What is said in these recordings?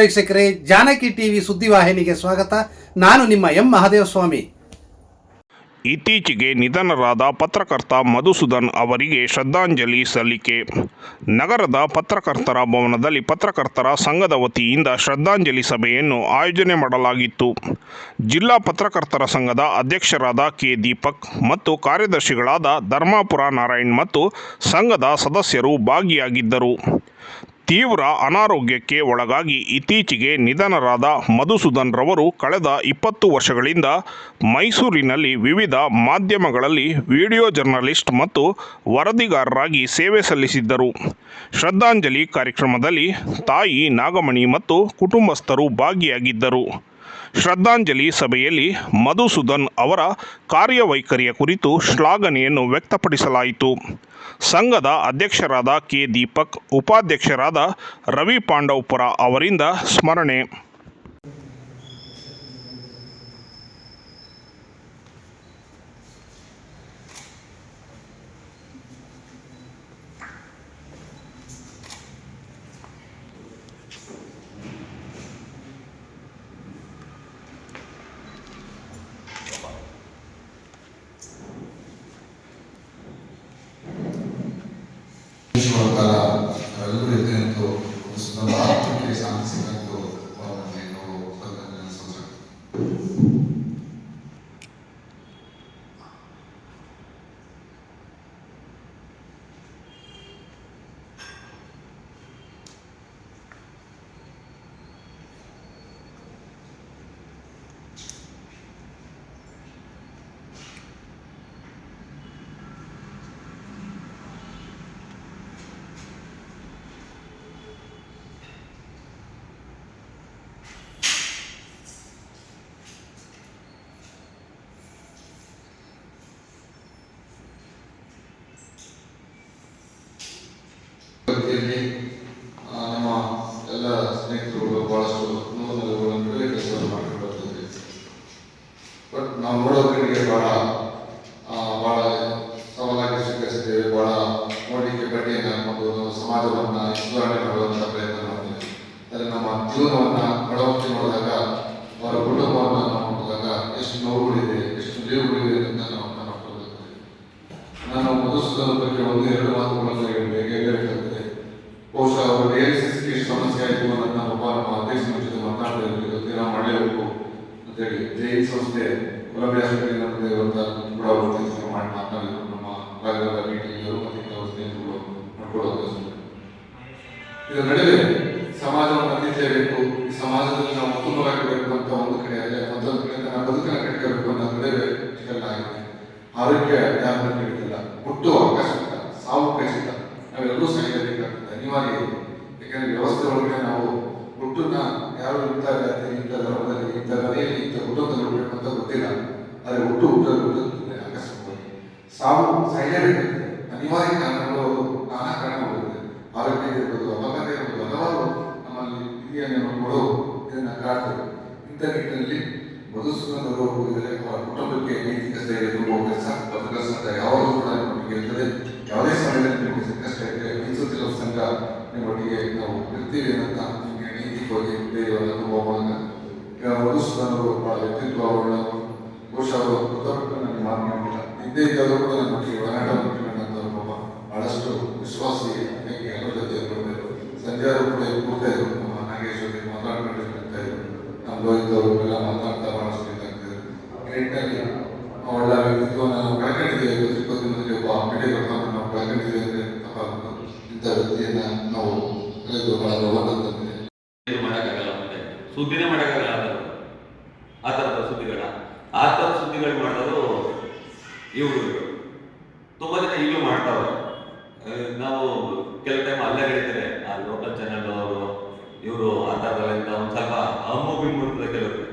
ವೀಕ್ಷಕರೇ, ಜಾನಕಿ ಟಿವಿ ಸುದ್ದಿವಾಹಿನಿಗೆ ಸ್ವಾಗತ. ನಾನು ನಿಮ್ಮ ಎಂ ಮಹಾದೇವಸ್ವಾಮಿ. ಇತ್ತೀಚೆಗೆ ನಿಧನರಾದ ಪತ್ರಕರ್ತ ಮಧುಸೂದನ್ ಅವರಿಗೆ ಶ್ರದ್ಧಾಂಜಲಿ ಸಲ್ಲಿಕೆ. ನಗರದ ಪತ್ರಕರ್ತರ ಭವನದಲ್ಲಿ ಪತ್ರಕರ್ತರ ಸಂಘದ ವತಿಯಿಂದ ಶ್ರದ್ಧಾಂಜಲಿ ಸಭೆಯನ್ನು ಆಯೋಜನೆ ಮಾಡಲಾಗಿತ್ತು. ಜಿಲ್ಲಾ ಪತ್ರಕರ್ತರ ಸಂಘದ ಅಧ್ಯಕ್ಷರಾದ ಕೆ ದೀಪಕ್ ಮತ್ತು ಕಾರ್ಯದರ್ಶಿಗಳಾದ ಧರ್ಮಾಪುರ ನಾರಾಯಣ್ ಮತ್ತು ಸಂಘದ ಸದಸ್ಯರು ಭಾಗಿಯಾಗಿದ್ದರು. ತೀವ್ರ ಅನಾರೋಗ್ಯಕ್ಕೆ ಒಳಗಾಗಿ ಇತ್ತೀಚೆಗೆ ನಿಧನರಾದ ಮಧುಸೂದನ್ ರವರು ಕಳೆದ ಇಪ್ಪತ್ತು ವರ್ಷಗಳಿಂದ ಮೈಸೂರಿನಲ್ಲಿ ವಿವಿಧ ಮಾಧ್ಯಮಗಳಲ್ಲಿ ವಿಡಿಯೋ ಜರ್ನಲಿಸ್ಟ್ ಮತ್ತು ವರದಿಗಾರರಾಗಿ ಸೇವೆ ಸಲ್ಲಿಸಿದ್ದರು. ಶ್ರದ್ಧಾಂಜಲಿ ಕಾರ್ಯಕ್ರಮದಲ್ಲಿ ತಾಯಿ ನಾಗಮಣಿ ಮತ್ತು ಕುಟುಂಬಸ್ಥರು ಭಾಗಿಯಾಗಿದ್ದರು. ಶ್ರದ್ಧಾಂಜಲಿ ಸಭೆಯಲ್ಲಿ ಮಧುಸೂದನ್ ಅವರ ಕಾರ್ಯವೈಖರಿಯ ಕುರಿತು ಶ್ಲಾಘನೆಯನ್ನು ವ್ಯಕ್ತಪಡಿಸಲಾಯಿತು. ಸಂಘದ ಅಧ್ಯಕ್ಷರಾದ ಕೆ ದೀಪಕ್, ಉಪಾಧ್ಯಕ್ಷರಾದ ರವಿ ಪಾಂಡವಪುರ ಅವರಿಂದ ಸ್ಮರಣೆ ಈಶ್ವರಕಾರ ಎಲ್ಲರೂ ಇದ್ದೇನೆಂದು ನಮ್ಮ ಆತ್ಮಕ್ಕೆ ಶಾಂತಿ ಸಿಗಂತು ಅವರಲ್ಲಿ ನಾವು ಶ್ರದ್ಧಾಂಜಲಿ ಸಲ್ಲಿಸೋಣ. ರೀತಿಯಲ್ಲಿ ಆ, ನಮ್ಮ ಎಲ್ಲ ಸ್ನೇಹಿತರುಗಳು ಬಹಳಷ್ಟು ನೋವುಗಳ ನಡುವೆ ಕೆಲಸವನ್ನು ಮಾಡ್ಕೊಂಡು ಬರ್ತಿದ್ವಿ ಬಟ್ ನಾವು ನೋಡೋ ಕಡೆಗೆ ಬಹಳ ಆ, ಬಹಳ ಸವಾಲಾಗಿ ಸ್ವೀಕರಿಸಿದ್ದೇವೆ ಬಹಳ ನೋಡಲಿಕ್ಕೆ ಬಡ್ಡಿಯನ್ನು ಹಾಕೊಂಡು ನಾವು ಸಮಾಜವನ್ನ ಸುಧಾರಣೆ ಮಾಡುವಂತ ಪ್ರಯತ್ನ ಮಾಡ್ತೇವೆ ಆದರೆ ನಮ್ಮ ಜೀವನವನ್ನ ಅಳವಡಿಕೆ ನೋಡಿದಾಗ ಅವರ ಕುಟುಂಬವನ್ನು ನಾವು ನೋಡಿದಾಗ ಎಷ್ಟು ನೋವುಗಳಿವೆ, ಎಷ್ಟು ದೇವುಗಳಿವೆ ಅಂತ ನಾವು ಮಾಡ್ಕೊಳ್ಬೇಕಾಗ್ತದೆ ನಾನು ಮಧುಸೂದನ ಬಗ್ಗೆ ಒಂದು ಎರಡು ಮಾತುಗಳನ್ನು ಹೇಳಬೇಕು. ಹೇಳಬೇಕಾಗ್ತದೆ ಬಹುಶಃ ಅವರು ಡಯಾಲಿಸಿಸ್ಗೆ ಸಮಸ್ಯೆ ಆಯಿತು ಅನ್ನೋದನ್ನ ಒಬ್ಬ ನಮ್ಮ ಅಧ್ಯಕ್ಷನ ಜೊತೆ ಮಾತಾಡಬೇಕು ಇದ್ವಿ ಇವತ್ತು ನಾವು ಮಾಡಲೇಬೇಕು ಅಂತೇಳಿ ಜೈನ್ ಸಂಸ್ಥೆ, ಗುಲಾಬಿ ನಮಗೆ ಅಂತ ಕೂಡ ಅವರು ಮಾಡಿ ಮಾತನಾಡಿದ್ರು ನಮ್ಮ ಭಾಗದ ಮೀಟಿಂಗ್ ಮತ್ತೆ ಸ್ನೇಹಿತರು ಮಾಡ್ಕೊಳ್ಳೋದು ಇದರ ನಡುವೆ ಸಮಾಜವನ್ನು ಕಟ್ಟಿಸಲೇಬೇಕು ಈ ಸಮಾಜದಲ್ಲಿ ನಾವು ಉತ್ತಮರಾಗಬೇಕು ಅಂತ ಒಂದು ಕಡೆ ಆದರೆ ಮತ್ತೊಂದು ಕಡೆ ನನ್ನ ಬದುಕನ್ನು ಕಟ್ಟಿರಬೇಕು ಅನ್ನೋ ನಡುವೆ ಚಿಕಲ್ ಆಗಿದೆ ಆರೋಗ್ಯ ಯಾರನ್ನು ನೀಡುತ್ತಿಲ್ಲ ಹುಟ್ಟುವ ಅವಕಾಶ ಇಲ್ಲ ಸಾವು ಖಚಿತ ನಾವೆಲ್ಲರೂ ಸಾಯಲೇಬೇಕಾಗ್ತದೆ ಅನಿವಾರ್ಯ ಇದೆ ಯಾಕಂದ್ರೆ ವ್ಯವಸ್ಥೆ ಒಳಗಡೆ ನಾವು ಹುಟ್ಟನ್ನ ಯಾರು ಇಂಥ ಜಾತಿ ಇಂಥ ಧರ್ಮದಲ್ಲಿ ಇಂಥ ಮನೆಯಲ್ಲಿ ಇಂಥ ಕುಟುಂಬದಲ್ಲಿ ಹುಟ್ಟಬೇಕು ಅಂತ ಗೊತ್ತಿಲ್ಲ. ಆದರೆ ಹುಟ್ಟು ಹುಟ್ಟಲು ಹುಟ್ಟುತ್ತದೆ ಆಕಸ್ಮಿಕವಾಗಿ. ಸಾವು ಸೈಲೆಂಟ್ ಅನಿವಾರ್ಯ ಕಾರಣಗಳು ನಾನಾ ಕಾರಣಗಳಿರುತ್ತೆ ಆರೋಗ್ಯ ಇರ್ಬೋದು, ಅಪಘಾತ ಇರ್ಬೋದು, ಹಲವಾರು ನಮ್ಮಲ್ಲಿ ಹಿರಿಯ ಮಕ್ಕಳು ಇದನ್ನು ಕಾಡ್ತವೆ ಇಂಥ ನಿಟ್ಟಿನಲ್ಲಿ ಮಧುಸೂದನ್ ಅವರು ಹೋಗಿದರೆ ಅವರ ಕುಟುಂಬಕ್ಕೆ ನೈತಿಕ ಸ್ಥೈರ್ಯ ತುಂಬುವ ಕೆಲಸ ಪತ್ರಕರ್ತರ ಸಂಘ ಯಾವಾಗಲೂ ಕೂಡ ನಿಮ್ಮೊಟ್ಟಿಗೆ ಇರ್ತದೆ. ಯಾವುದೇ ಸಮಯದಲ್ಲಿ ನಿಮಗೆ ಸಂಕಷ್ಟ ಇದ್ದರೆ ಮೈಸೂರು ಸಂಘ ನಿಮ್ಮೊಟ್ಟಿಗೆ ನಾವು ಇರ್ತೀವಿ ಅಂತ ನಿಮಗೆ ದೇವರ ಮಧುಸೂದನ್ ಅವರು ಬಹಳ ವ್ಯಕ್ತಿತ್ವ ಅವರನ್ನು ಅವರು ಮೃತಪಟ್ಟು ನನಗೆ ಮಾತನಾಡಿಲ್ಲ ಹಿಂದೆ ಇದ್ದಾದರೂ ಕೂಡ ನಮ್ಮೊಟ್ಟಿಗೆ ಒಡನಾಟ ಮಾಡಿಕೊಂಡಂಥವ್ರು ಪಾಪ ಬಹಳಷ್ಟು ವಿಶ್ವಾಸಿ ಹಾಗೆ ಎಲ್ಲರ ಜೊತೆ ಸಂಜೆ ಅವರು ಕೂಡ ಕೂರ್ತಾ ಇದ್ರು. ನಮ್ಮ ನಾಗೇಶ್ ಜೊತೆ ನಮ್ಮ ಲೋಹಿತವರು ಎಲ್ಲ ಮಾತಾಡ್ತಾ ಬಹಳಷ್ಟು ಇದಾಗ್ತಿದ್ರು ನಿಟ್ಟಿನಲ್ಲಿ ಒಳ್ಳೆ ವ್ಯಕ್ತಿತ್ವವನ್ನು ನಾವು ಕಳ್ಕೊಂಡಿದ್ದೇವೆ. ಮಂದಿ ಒಬ್ಬ ಮೀಡಿಯಾಗಳನ್ನು ನಾವು ಕಳ್ಕೊಂಡಿದ್ದೇವೆ ಅಂದರೆ ತಪ್ಪಾಗುತ್ತೆ ಇಂಥ ವ್ಯಕ್ತಿಯನ್ನು ನಾವು ಬಹಳ ತಂದಿದೆ ಇದು ಮಾಡೋಕ್ಕಾಗಲ್ಲ ಮತ್ತೆ ಸುದ್ದಿನೇ ಮಾಡೋಕ್ಕಾಗಲ್ಲ ಅದು ಆ ಥರದ ಸುದ್ದಿಗಳ ಆ ಥರದ ಸುದ್ದಿಗಳು ಮಾಡೋದು ಇವರು ತುಂಬಾ ಜನ ಈಗಲೂ ಮಾಡ್ತಾವ್ರೆ. ನಾವು ಕೆಲವು ಟೈಮ್ ಅಲ್ಲೇ ಹೇಳ್ತಾರೆ, ಆ ಲೋಕಲ್ ಚಾನೆಲ್ ಅವರು, ಇವರು ಆ ಥರದಲ್ಲಿಂದ ಒಂದು ಸ್ವಲ್ಪ ಅಮ್ಮು ಬಿಂಬಿಡ್ತದೆ ಕೆಲವರು.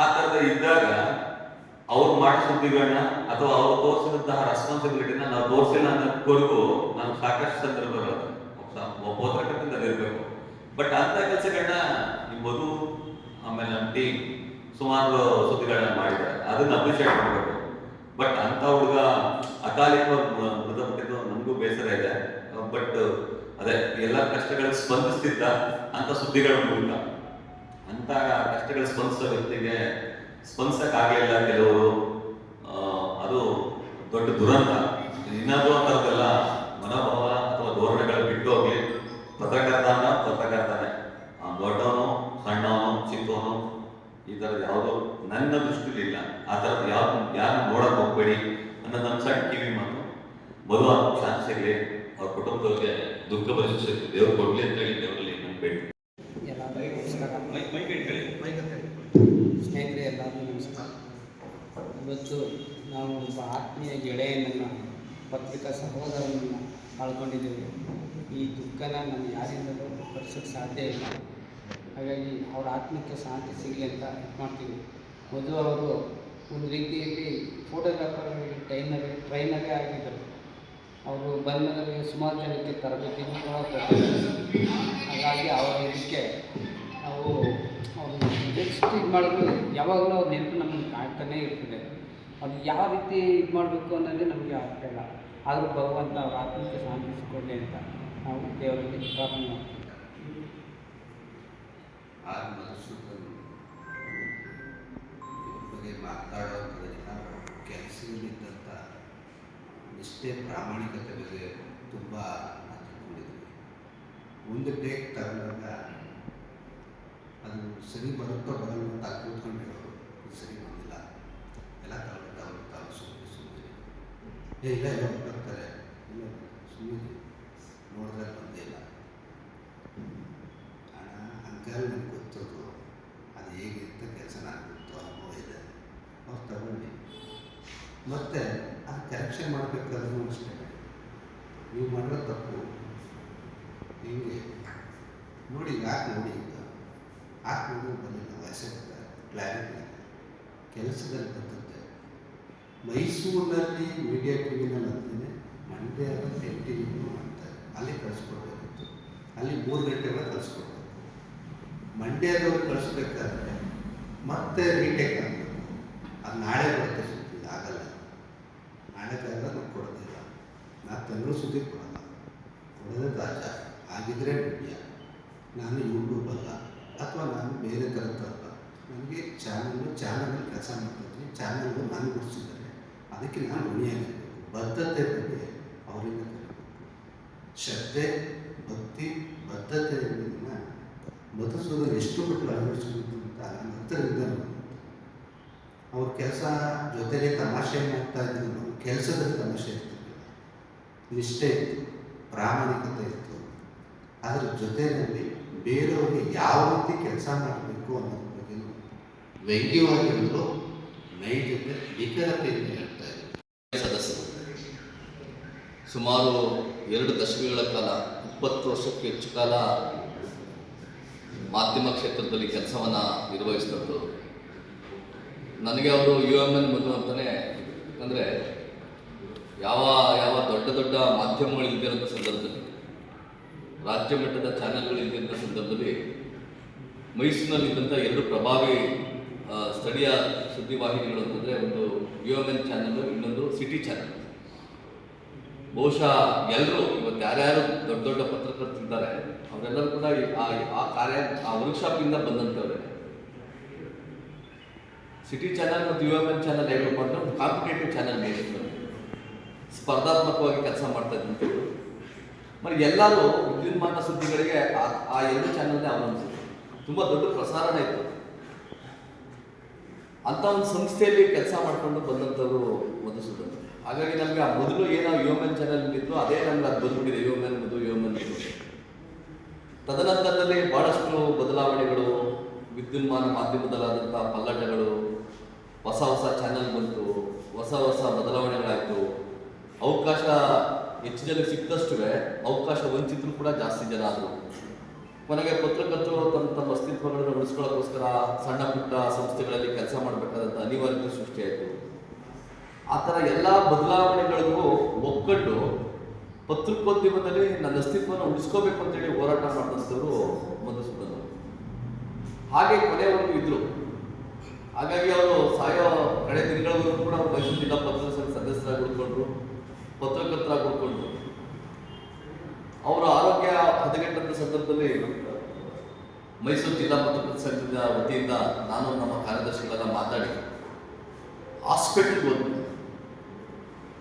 ಆ ಥರದ ಇದ್ದಾಗ ಅವ್ರು ಮಾಡೋ ಸುದ್ದಿಗಳನ್ನ ಅಥವಾ ಅವ್ರು ತೋರಿಸಿದಂತಹ ರೆಸ್ಪಾನ್ಸಿಬಿಲಿಟಿನ ನಾವು ತೋರಿಸಿಲ್ಲ ಅನ್ನೋದವರೆಗೂ ನಾನು ಸಾಕಷ್ಟು ಸಂದರ್ಭಗಳು ಒಬ್ಬ ಇರಬೇಕು ಬಟ್ ಅಂತ ಕೆಲಸಗಳನ್ನ ಈ ಮಧು, ಆಮೇಲೆ ನಮ್ಮ ಟೀಮ್ ಸುಮಾರು ಸುದ್ದಿಗಳನ್ನ ಮಾಡಿದ್ದಾರೆ. ಅದನ್ನ ಅಪ್ರಿಷಿಯೇಟ್ ಮಾಡಬೇಕು. ಬಟ್ ಅಂತ ಹುಡುಗ ಅಕಾಲಿಕವಾಗಿ ಮೃತಪಟ್ಟಿದ್ದು ನಮಗೂ ಬೇಸರ ಇದೆ. ಬಟ್ ಅದೇ ಎಲ್ಲ ಕಷ್ಟಗಳಿಗೆ ಸ್ಪಂದಿಸ್ತಿದ್ದ ಅಂತ ಸುದ್ದಿಗಳ ಮೂಲಕ ಅಂತ ಕಷ್ಟಗಳ ಸ್ಪಂದಿಸೋ ವ್ಯಕ್ತಿಗೆ ಸ್ಪಂದಿಸಕ್ಕಾಗಲಿಲ್ಲ ಕೆಲವರು. ಆ, ಅದು ದೊಡ್ಡ ದುರಂತ. ಇನ್ನಾದ್ರೂ ಅಂತ ಮನೋಭಾವ ಅಥವಾ ಧೋರಣೆಗಳು ಬಿಟ್ಟು ಹೋಗ್ಲಿ. ಪತ್ರಕರ್ತನೆ ಈ ಥರದ್ದು ಯಾವುದೋ ನನ್ನ ದೃಷ್ಟಿಲಿ ಇಲ್ಲ ಆ ಥರದ್ದು ಯಾವ ಯಾರು ನೋಡಕ್ ಹೋಗ್ಬೇಡಿ ಅನ್ನೋದು ನನ್ನ ಸಣ್ಣ ಕಿವಿ ಮಾತು. ಬರುವ ಚಾನ್ಸ್ ಇರಲಿ ಅವ್ರ ಕುಟುಂಬದವ್ರಿಗೆ ದುಃಖ ಭರಿಸಿ ದೇವ್ರು ಕೊಡ್ಲಿ ಅಂತ ಹೇಳಿ ದೇವರಲ್ಲಿ ನಾನು ಬೇಡಿ. ಸ್ನೇಹಿತರೆ, ಎಲ್ಲರಿಗೂ ನಮಸ್ಕಾರ. ಇವತ್ತು ನಾವು ಒಬ್ಬ ಆತ್ಮೀಯ ಗೆಳೆಯನನ್ನು, ಪತ್ರಿಕಾ ಸಹೋದರನನ್ನು ಕಳ್ಕೊಂಡಿದ್ದೀವಿ ಈ ದುಃಖನ ನಾನು ಯಾರಿಂದಲೂ ಭರಿಸೋಕ್ಕೆ ಸಾಧ್ಯ ಇಲ್ಲ. ಹಾಗಾಗಿ ಅವರ ಆತ್ಮಕ್ಕೆ ಶಾಂತಿ ಸಿಗಲಿ ಅಂತ ಮಾಡ್ತೀವಿ. ಮೊದಲು ಅವರು ಒಂದು ರೀತಿಯಲ್ಲಿ ಫೋಟೋಗ್ರಾಫರ್ ಟ್ರೈನರ್ ಟ್ರೈನರೇ ಆಗಿದ್ದರು. ಅವರು ಬಂದವರಿಗೆ ಸುಮಾರು ಜನಕ್ಕೆ ತರಬೇತಿ ಹಾಗಾಗಿ ಅವರ ಇದಕ್ಕೆ ನಾವು ಅವರು ನೆಕ್ಸ್ಟ್ ಇದು ಮಾಡಿದ್ರು ಯಾವಾಗಲೂ ಅವ್ರ ನೆನಪು ನಮಗೆ ಕಾಡ್ತಾನೇ ಇರ್ತದೆ. ಅದು ಯಾವ ರೀತಿ ಇದು ಮಾಡಬೇಕು ಅನ್ನೋದೇ ನಮಗೆ ಆಗ್ತಾ ಇಲ್ಲ. ಆದರೂ ಭಗವಂತ ಅವರ ಆತ್ಮಕ್ಕೆ ಶಾಂತಿ ಅಂತ ನಾವು ದೇವರಲ್ಲಿ ಪ್ರಾರ್ಥನೆ ಮಾಡ್ತೀವಿ. ನಿಷ್ಠೆ ಪ್ರಾಮಾಣಿಕತೆ ಬಗ್ಗೆ ತುಂಬ ಹಚ್ಚಿಕೊಂಡಿದ್ವಿ ಒಂದು ಟೇಕ್ ತಗೊಂಡಾಗ ಅದು ಸರಿ ಬರುತ್ತೋ ಬರಲ್ಲ ಅಂತ ಕೂತ್ಕೊಂಡಿರೋರು ಸರಿ ಬಂದಿಲ್ಲ. ಎಲ್ಲ ತಗೊಳ್ತಾ ಹೋಗ್ತಾ ಸುಮ್ಮನೆ ಸುಮ್ಮನೆ ಏ, ಇಲ್ಲ ಇಲ್ಲ ಬರ್ತಾರೆ ಇಲ್ಲ ಸುಮ್ಮನೆ ನೋಡಿದ್ರೆ ಬಂದೇ ಇಲ್ಲ ಹಣ ಅಂಕಲ್ ನನಗೆ ಗೊತ್ತದು ಅದು ಹೇಗಿರುತ್ತೆ ಕೆಲಸ ನನಗೆ ಗೊತ್ತು ಅನುಭವ ಇದೆ ಅವ್ರು ತಗೊಂಡು ಮತ್ತು ಅದು ಕರೆಕ್ಷನ್ ಮಾಡಬೇಕಾದ್ರೂ ಅಷ್ಟೇ ನೀವು ಮಾಡಿರೋ ತಪ್ಪು ಹಿಂಗೆ ನೋಡಿ, ಯಾಕೆ ನೋಡಿ ಈಗ ನೋಡಿ ಬಂದಿಲ್ಲ ಕ್ಲಾರಿಟಿ ಕೆಲಸದಲ್ಲಿ ಬರ್ತದೆ ಮೈಸೂರಿನಲ್ಲಿ ಮೀಡಿಯಾ ಕ್ರಿಮಿನಲ್ ಎನ್ ಟಿ ವಿನೂ ಮಾಡ್ತಾರೆ ಅಲ್ಲಿ ಕಳಿಸ್ಕೊಡ್ಬೇಕಿತ್ತು. ಅಲ್ಲಿ ಮೂರು ಗಂಟೆಗಳ ಕಳಿಸ್ಕೊಡ್ಬೇಕು. ಮಂಡ್ಯದವ್ರು ಕಳಿಸ್ಬೇಕಾದ್ರೆ ಮತ್ತೆ ರೀಟೇಕ್ ಆಗಬೇಕು. ಅದು ನಾಳೆ ಬರುತ್ತೆ ಸುದ್ದಿ, ಆಗಲ್ಲ. ನಾಳೆ ಕಾಲ ನಾವು ಕೊಡೋದಿಲ್ಲ. ನಾ ತಂಗಳು ಸುದ್ದಿ ಕೊಡಲ್ಲ. ಕೊಡೋದೇ ತಾಜಾ ಆಗಿದ್ರೆ ಮೀಡಿಯಾ ನಾನು ಯೂಟ್ಯೂಬ್ ಅಲ್ಲ, ಅಥವಾ ನಾನು ಬೇರೆ ಥರದ್ದಲ್ಲ ನನಗೆ ಚಾನಲ್ಲು ಚಾನಲ್ ಕೆಲಸ ಮಾಡ್ತಿದ್ದೀನಿ ಚಾನಲ್ ನಾನು ಗುಡಿಸಿದ್ದಾರೆ, ಅದಕ್ಕೆ ನಾನು ಋಣಿಯಾಗಿರಬೇಕು. ಬದ್ಧತೆ ಬಗ್ಗೆ ಅವರಿಂದ ಕಲಿಬೇಕು ಶ್ರದ್ಧೆ, ಭಕ್ತಿ, ಬದ್ಧತೆ ಮಧುಸೂದನ್ ಎಷ್ಟು ಬಿಟ್ಟು ಅಳವಡಿಸಬೇಕು ಅಂತ ನನ್ನ ಹತ್ತಿರದಿಂದ ಅವ್ರ ಕೆಲಸ ಜೊತೆಗೆ ತಮಾಷೆ ಮಾಡ್ತಾ ಇದ್ರು ಕೆಲಸದಲ್ಲಿ ತಮಾಷೆ ಇರ್ತಿರ್ಲಿಲ್ಲ. ನಿಷ್ಠೆ ಇತ್ತು, ಪ್ರಾಮಾಣಿಕತೆ ಇತ್ತು. ಅದರ ಜೊತೆಯಲ್ಲಿ ಬೇರೆಯವ್ರಿಗೆ ಯಾವ ರೀತಿ ಕೆಲಸ ಮಾಡಬೇಕು ಅನ್ನೋದ್ರ ಬಗ್ಗೆ ವ್ಯಂಗ್ಯವಾಗಿರಲು ನೈಜತೆ ನಿಖರತೆಯಿಂದ ಹೇಳ್ತಾ ಇದ್ದಾರೆ ಸದಸ್ಯರು ಸುಮಾರು ಎರಡು ದಶಕಗಳ ಕಾಲ, ಇಪ್ಪತ್ತು ವರ್ಷಕ್ಕೆ ಹೆಚ್ಚು ಕಾಲ ಮಾಧ್ಯಮ ಕ್ಷೇತ್ರದಲ್ಲಿ ಕೆಲಸವನ್ನು ನಿರ್ವಹಿಸಿದವರು ನನಗೆ ಅವರು ಯು ಎಂ ಎನ್ ಮಧು ಅಂತಲೇ ಅಂದರೆ ಯಾವ ಯಾವ ದೊಡ್ಡ ದೊಡ್ಡ ಮಾಧ್ಯಮಗಳಿದ್ದಿರೋ ಸಂದರ್ಭದಲ್ಲಿ ರಾಜ್ಯ ಮಟ್ಟದ ಚಾನೆಲ್ಗಳು ಇಲ್ದಿರೋಂಥ ಸಂದರ್ಭದಲ್ಲಿ ಮೈಸೂರಿನಲ್ಲಿದ್ದಂಥ ಎರಡು ಪ್ರಭಾವಿ ಸ್ಥಳೀಯ ಸುದ್ದಿವಾಹಿನಿಗಳು ಅಂತಂದರೆ ಒಂದು ಯು ಎಂ ಎನ್ ಚಾನಲ್, ಇನ್ನೊಂದು ಸಿಟಿ ಚಾನಲ್. ಬಹುಶಃ ಎಲ್ಲರೂ ಇವತ್ತು ಯಾರ್ಯಾರು ದೊಡ್ಡ ದೊಡ್ಡ ಪತ್ರಕರ್ತರಿದ್ದಾರೆ, ಅವರೆಲ್ಲರೂ ಕೂಡ ಆ ಕಾರ್ಯ ಆ ವರ್ಕ್ಶಾಪಿಂದ ಬಂದಂಥವ್ರೆ. ಸಿಟಿ ಚಾನಲ್ ಮತ್ತು ಯು ಎಂ ಎನ್ ಚಾನಲ್ ಹೇಗಪ್ಪ ಅಂದರೆ ಒಂದು ಕಾಂಪಿಟೇಟಿವ್ ಚಾನಲ್ ನೇಷನ್ ಸ್ಪರ್ಧಾತ್ಮಕವಾಗಿ ಕೆಲಸ ಮಾಡ್ತಾ ಇದ್ದಂಥವ್ರು. మరి ಎಲ್ಲರೂ ವಿದ್ಯುನ್ಮಾನ ಸುದ್ದಿಗಳಿಗೆ ಆ- ಎರಡು ಚಾನಲ್ನೇ ಅವಲಂಬಿಸಿದ್ರು ತುಂಬ ದೊಡ್ಡ ಪ್ರಸಾರಣ ಇತ್ತು. ಅಂತ ಒಂದು ಸಂಸ್ಥೆಯಲ್ಲಿ ಕೆಲಸ ಮಾಡಿಕೊಂಡು ಬಂದಂಥವ್ರು ಮಧುಸೂದನ್ ಹಾಗಾಗಿ ನಮಗೆ ಆ ಮೊದಲು ಏನೋ ಯೋಮನ್ ಚಾನಲ್ ಇತ್ತು ಅದೇ ನಮ್ಗೆ ಅದು ಬಂದ್ಬಿಟ್ಟಿದೆ. ಯೋಮನ್ ಮಧು ಯೋಮನ್ ಇದು. ತದನಂತರದಲ್ಲಿ ಬಹಳಷ್ಟು ಬದಲಾವಣೆಗಳು, ವಿದ್ಯುನ್ಮಾನ ಮಾಧ್ಯಮದಲ್ಲಾದಂಥ ಪಲ್ಲಟಗಳು, ಹೊಸ ಹೊಸ ಚಾನಲ್ ಬಂತು, ಹೊಸ ಹೊಸ ಬದಲಾವಣೆಗಳಾಯಿತು. ಅವಕಾಶ ಹೆಚ್ಚು ಜನಕ್ಕೆ ಸಿಕ್ಕದಷ್ಟು ಅವಕಾಶ ವಂಚಿತರು ಕೂಡ ಜಾಸ್ತಿ ಜನ ಆದರು. ಕೊನೆಗೆ ಪತ್ರಕರ್ತರು ತಮ್ಮ ತಮ್ಮ ಅಸ್ತಿತ್ವಗಳನ್ನು ಉಳಿಸ್ಕೊಳ್ಳೋಕ್ಕೋಸ್ಕರ ಸಣ್ಣ ಪುಟ್ಟ ಸಂಸ್ಥೆಗಳಲ್ಲಿ ಕೆಲಸ ಮಾಡಬೇಕಾದಂಥ ಅನಿವಾರ್ಯತೆ ಸೃಷ್ಟಿಯಾಯಿತು ಆ ಥರ ಎಲ್ಲ ಬದಲಾವಣೆಗಳಿಗೂ ಒಗ್ಗಟ್ಟು ಪತ್ರಿಕೋದ್ಯಮದಲ್ಲಿ ನನ್ನ ಅಸ್ತಿತ್ವವನ್ನು ಉಳಿಸ್ಕೋಬೇಕು ಅಂತೇಳಿ ಹೋರಾಟ ಮಾಡಿದಂಥವ್ರು ಮಧುಸೂದನ್. ಹಾಗೆ ಕೊನೆಯವರೆಗೂ ಇದ್ರು. ಹಾಗಾಗಿ ಅವರು ಸಾಯೋ ಕಡೆ ದಿನಗಳವರೆಗೂ ಕೂಡ ಮೈಸೂರು ಜಿಲ್ಲಾ ಪತ್ರಿಕಾ ಸದಸ್ಯರಾಗಿ ಉಳ್ಕೊಂಡ್ರು. ಪತ್ರಕರ್ತರಾಗಿ ಉಳ್ಕೊಂಡ್ರು ಅವರ ಆರೋಗ್ಯ ಹದಗೆಟ್ಟಂತ ಸಂದರ್ಭದಲ್ಲಿ ಮೈಸೂರು ಜಿಲ್ಲಾ ಪತ್ರಕರ್ತ ಸಂಘದ ವತಿಯಿಂದ ನಾನು ನಮ್ಮ ಕಾರ್ಯದರ್ಶಿಗಳೆಲ್ಲ ಮಾತಾಡಿ ಹಾಸ್ಪಿಟ್ಲ್ಗೆ ಹೋದ್ವಿ.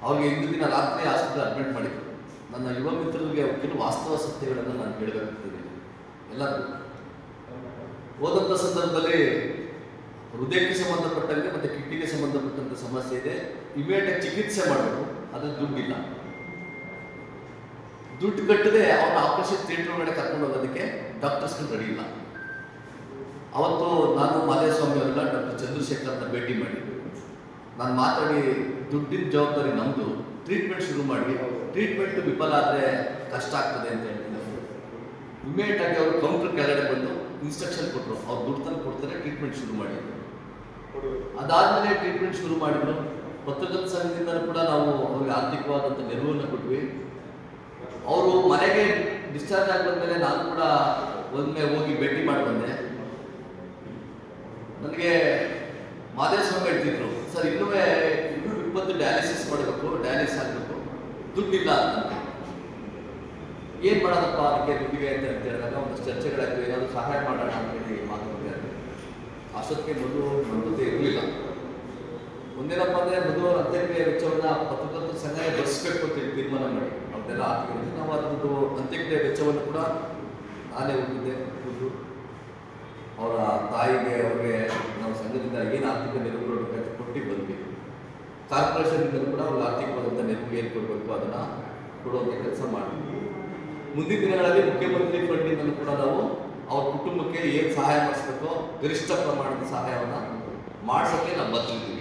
ಅವ್ರಿಗೆ ಇಂದು ದಿನ ರಾತ್ರಿ ಆಸ್ಪತ್ರೆ ಅಡ್ಮಿಟ್ ಮಾಡಿದ್ರು. ನನ್ನ ಯುವ ಮಿತ್ರರಿಗೆ ಕೆಲವು ವಾಸ್ತವ ಸತ್ಯಗಳನ್ನು ನಾನು ಹೇಳಬೇಕಾಗ್ತದೆ ಎಲ್ಲರೂ ಹೋದಂಥ ಸಂದರ್ಭದಲ್ಲಿ ಹೃದಯಕ್ಕೆ ಸಂಬಂಧಪಟ್ಟಂತೆ ಮತ್ತು ಕಿಡ್ನಿಗೆ ಸಂಬಂಧಪಟ್ಟಂಥ ಸಮಸ್ಯೆ ಇದೆ. ಇಮಿಡಿಯೇಟಾಗಿ ಚಿಕಿತ್ಸೆ ಮಾಡಬೇಕು ಅದು ದುಡ್ಡಿಲ್ಲ. ದುಡ್ಡು ಕಟ್ಟದೆ ಅವ್ರ ಆಪರೇಷನ್ ಥಿಯೇಟರ್ ಒಳಗಡೆ ಕರ್ಕೊಂಡು ಹೋಗೋದಕ್ಕೆ ಡಾಕ್ಟರ್ಸ್ಗಳು ರೆಡಿ ಇಲ್ಲ. ಅವತ್ತು ನಾನು ಮಾದೇಸ್ವಾಮಿ ಅವರೆಲ್ಲ ಡಾಕ್ಟರ್ ಚಂದ್ರಶೇಖರ್ ಅಂತ ಭೇಟಿ ಮಾಡಿ ನಾನು ಮಾತಾಡಿ ದುಡ್ಡಿನ ಜವಾಬ್ದಾರಿ ನಮ್ಮದು ಟ್ರೀಟ್ಮೆಂಟ್ ಶುರು ಮಾಡಿ ಟ್ರೀಟ್ಮೆಂಟ್ ವಿಫಲ ಆದರೆ ಕಷ್ಟ ಆಗ್ತದೆ ಅಂತ ಹೇಳ್ತೀನಿ ಇಮಿಡಿಯೇಟ್ ಆಗಿ ಅವರು ಕೌಂಟರ್ ಕೆಳಗಡೆ ಬಂದು ಇನ್ಸ್ಟ್ರಕ್ಷನ್ ಕೊಟ್ಟರು ಅವ್ರು ದುಡ್ಡು ತಂದು ಕೊಡ್ತಾರೆ ಟ್ರೀಟ್ಮೆಂಟ್ ಶುರು ಮಾಡಿ. ಅದಾದ್ಮೇಲೆ ಟ್ರೀಟ್ಮೆಂಟ್ ಶುರು ಮಾಡಿದ್ರು. ಪತ್ರಕರ್ತ ಸಂಘದಿಂದ ಕೂಡ ನಾವು ಅವ್ರಿಗೆ ಆರ್ಥಿಕವಾದಂಥ ನೆರವನ್ನು ಕೊಟ್ವಿ. ಅವರು ಮನೆಗೆ ಡಿಸ್ಚಾರ್ಜ್ ಆಗಿ ಬಂದಮೇಲೆ ನಾನು ಕೂಡ ಒಮ್ಮೆ ಹೋಗಿ ಭೇಟಿ ಮಾಡಿ ಬಂದೆ. ನನಗೆ ಮಾದೇಶ್ವರ ಹೇಳ್ತಿದ್ರು, ಸರ್ ಇನ್ನೂ ಇನ್ನೂ ಇಪ್ಪತ್ತು ಡಯಾಲಿಸಿಸ್ ಮಾಡಬೇಕು ಡಯಾಲಿಸಿಸ್ ಆಗಬೇಕು. ದುಡ್ಡಿಲ್ಲ ಅಂತ ಏನು ಮಾಡೋದಪ್ಪ ಅದಕ್ಕೆ ದುಡ್ಡಿಗೆ ಅಂತ ಹೇಳಿದಾಗ ಒಂದಷ್ಟು ಚರ್ಚೆಗಳಾಯ್ತು, ಏನಾದರೂ ಸಹಾಯ ಮಾಡೋಣ ಅಂತ ಹೇಳಿ ಮಾತುಕತೆ ಅಷ್ಟೊತ್ತಿಗೆ ಮಧು ಮೃತತೆ ಇರಲಿಲ್ಲ. ಒಂದೇನಪ್ಪ ಅಂದರೆ ಅವರ ಅಂತ್ಯಕ್ರಿಯೆ ವೆಚ್ಚವನ್ನು ಪತ್ರಕರ್ತರ ಸಂಘನೇ ಭರಿಸಬೇಕು ಅಂತ ತೀರ್ಮಾನ ಮಾಡಿ. ಅವ್ರದ್ದೆಲ್ಲ ಆರ್ಥಿಕ ನಾವು ಅದರದ್ದು ಅಂತ್ಯಕ್ರಿಯೆ ವೆಚ್ಚವನ್ನು ಕೂಡ ನಾನೇ ಹೋಗಿದ್ದೆ ಖುದ್ದು ಅವರ ತಾಯಿಗೆ, ಅವ್ರಿಗೆ ನಾವು ಸಂಘದಿಂದ ಏನು ಆರ್ಥಿಕ ನೆರವು ಕೊಡಬೇಕಂತ ಕೊಟ್ಟು ಬಂದ್ವಿ. ಕಾರ್ಪೊರೇಷನ್ನಿಂದಲೂ ಕೂಡ ಅವ್ರಿಗೆ ಆರ್ಥಿಕವಾದಂಥ ನೆರವು ಏನು ಕೊಡಬೇಕು ಅದನ್ನು ಕೊಡುವಂಥ ಕೆಲಸ ಮಾಡಿದ್ವಿ. ಮುಂದಿನ ದಿನಗಳಲ್ಲಿ ಮುಖ್ಯಮಂತ್ರಿ ಫಂಡಿಂದಲೂ ಕೂಡ ನಾವು ಅವ್ರ ಕುಟುಂಬಕ್ಕೆ ಏನು ಸಹಾಯ ಮಾಡಿಸ್ಬೇಕು ಗರಿಷ್ಠ ಪ್ರಮಾಣದ ಸಹಾಯವನ್ನು ಮಾಡಿಸೋಕ್ಕೆ ನಾವು ಬದ್ಲಿದ್ದೀವಿ